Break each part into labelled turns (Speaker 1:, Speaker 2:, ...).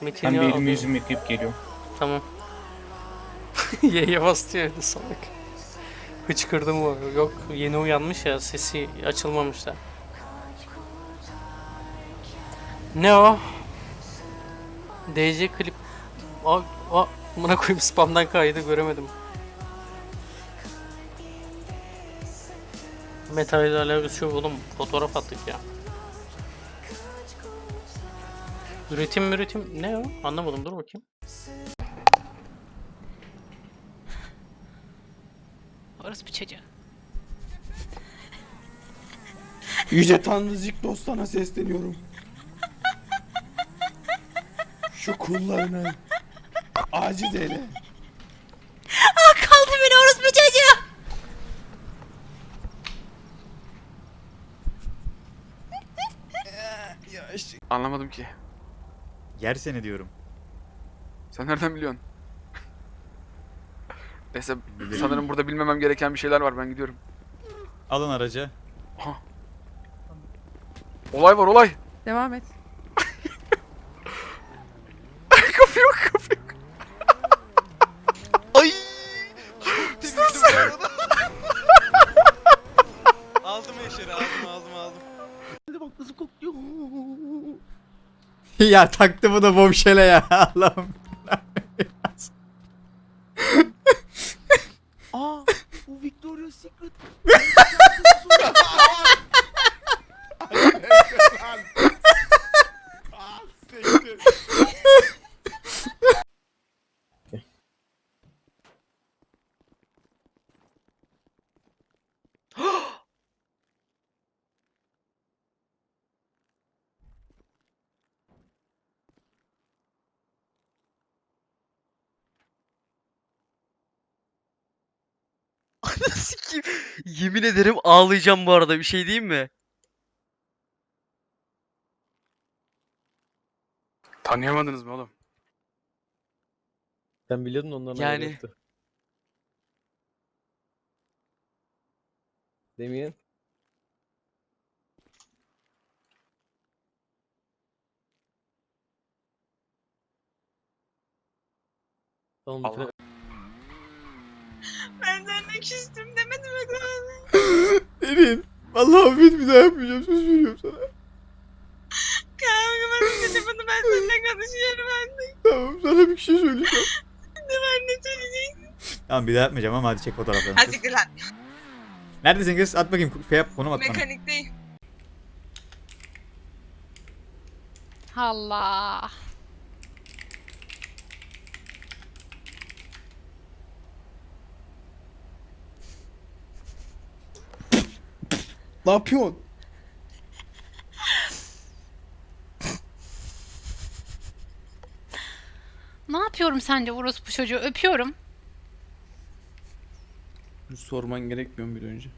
Speaker 1: Metin
Speaker 2: Ben bir elimi yüzümü yıkayıp geliyorum.
Speaker 1: Tamam. Y'ye bastı ya evde salak. Hıçkırdım o. Yok yeni uyanmış ya sesi açılmamış da. Ne o? DC klip. Aa, aa, buna koyup spamdan kaydı göremedim. Metal ile alakası yok oğlum. Fotoğraf attık ya. Üretim üretim ne o? Anlamadım dur bakayım.
Speaker 3: Orası bir çocuğu.
Speaker 4: Yüce Tanrıcık dostana sesleniyorum. Şu kullarını aciz eyle.
Speaker 3: Kaldı beni orospu çocuğu.
Speaker 5: Anlamadım ki.
Speaker 6: Yer seni diyorum.
Speaker 5: Sen nereden biliyorsun? Neyse sanırım burada bilmemem gereken bir şeyler var ben gidiyorum.
Speaker 6: Alın aracı.
Speaker 5: Olay var olay.
Speaker 7: Devam et.
Speaker 6: Ya taktı bu da bomşele ya Allah'ım.
Speaker 8: Sikiyim. Yemin ederim ağlayacağım bu arada bir şey diyeyim mi?
Speaker 5: Tanıyamadınız mı oğlum?
Speaker 9: Sen biliyordun onların
Speaker 8: Yani-
Speaker 9: Demin. Oğlum bir
Speaker 5: Allah.
Speaker 3: Küstüm demedim mi?
Speaker 6: Erin. Vallahi affet bir daha yapmayacağım söz veriyorum sana.
Speaker 3: Kanka ben telefonu ben seninle konuşuyorum ben.
Speaker 6: Tamam sana bir şey söyleyeceğim.
Speaker 3: Ben ne söyleyeceksin?
Speaker 6: Tamam bir daha yapmayacağım ama hadi çek fotoğraflarını.
Speaker 3: Hadi siktir lan.
Speaker 6: Neredesin kız? At bakayım. Şey yap, konum at bana.
Speaker 3: Mekanikteyim. Allah.
Speaker 4: Ne yapıyorsun?
Speaker 3: Ne yapıyorum sence orospu çocuğu? Öpüyorum.
Speaker 4: Sorman gerekmiyor mu bir önce?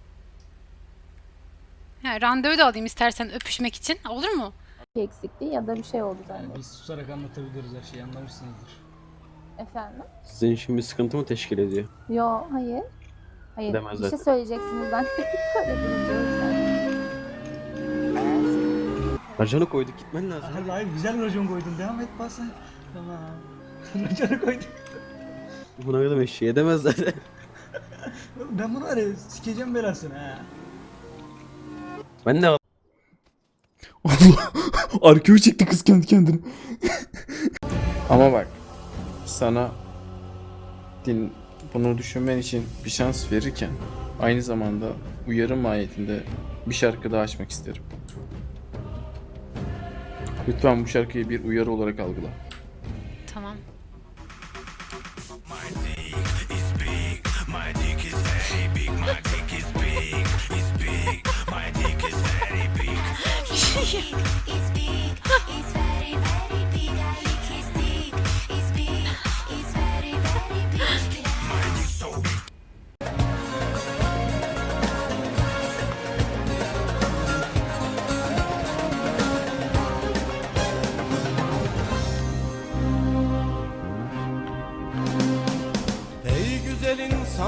Speaker 3: Ha, randevu da alayım istersen öpüşmek için. Olur mu?
Speaker 7: eksikliği ya da bir şey oldu zannediyorum.
Speaker 2: Biz susarak anlatabiliriz her şeyi anlamışsınızdır.
Speaker 7: Efendim?
Speaker 9: Sizin için bir sıkıntı mı teşkil ediyor?
Speaker 7: Yo hayır. Hayır.
Speaker 9: Demez
Speaker 7: bir şey söyleyeceksiniz zannettik. Öyle durunca
Speaker 9: Racanı koyduk gitmen lazım.
Speaker 2: Hayır, hayır güzel racon koydun devam et basa. Tamam. Raconu koydun.
Speaker 9: Buna kadar eşeği edemez zaten.
Speaker 2: Ben bunu araya sikeceğim belasını ha.
Speaker 9: Ben de
Speaker 4: Allah! Arkeo çekti kız kendi kendine. Ama bak sana din bunu düşünmen için bir şans verirken aynı zamanda uyarı mahiyetinde bir şarkı daha açmak isterim. Lütfen bu şarkıyı bir uyarı olarak algıla.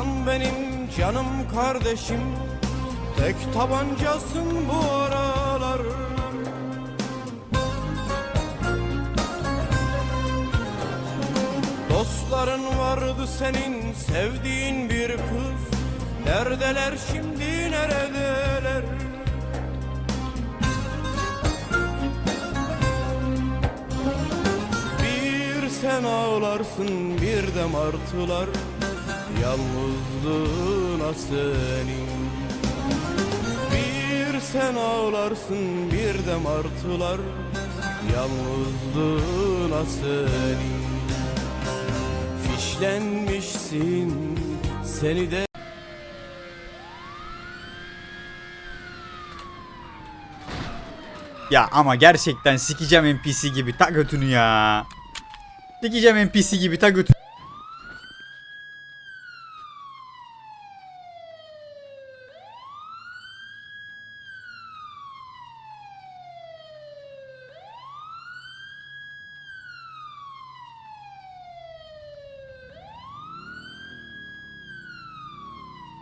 Speaker 10: İnsan benim canım kardeşim. Tek tabancasın bu aralar. Dostların vardı senin sevdiğin bir kız. Neredeler şimdi neredeler? Bir sen ağlarsın bir de martılar Yalnızlığına senin Bir sen ağlarsın bir de martılar Yalnızlığına senin Fişlenmişsin seni de
Speaker 6: Ya ama gerçekten sikeceğim NPC gibi ta götünü ya. Sikeceğim NPC gibi ta götünü.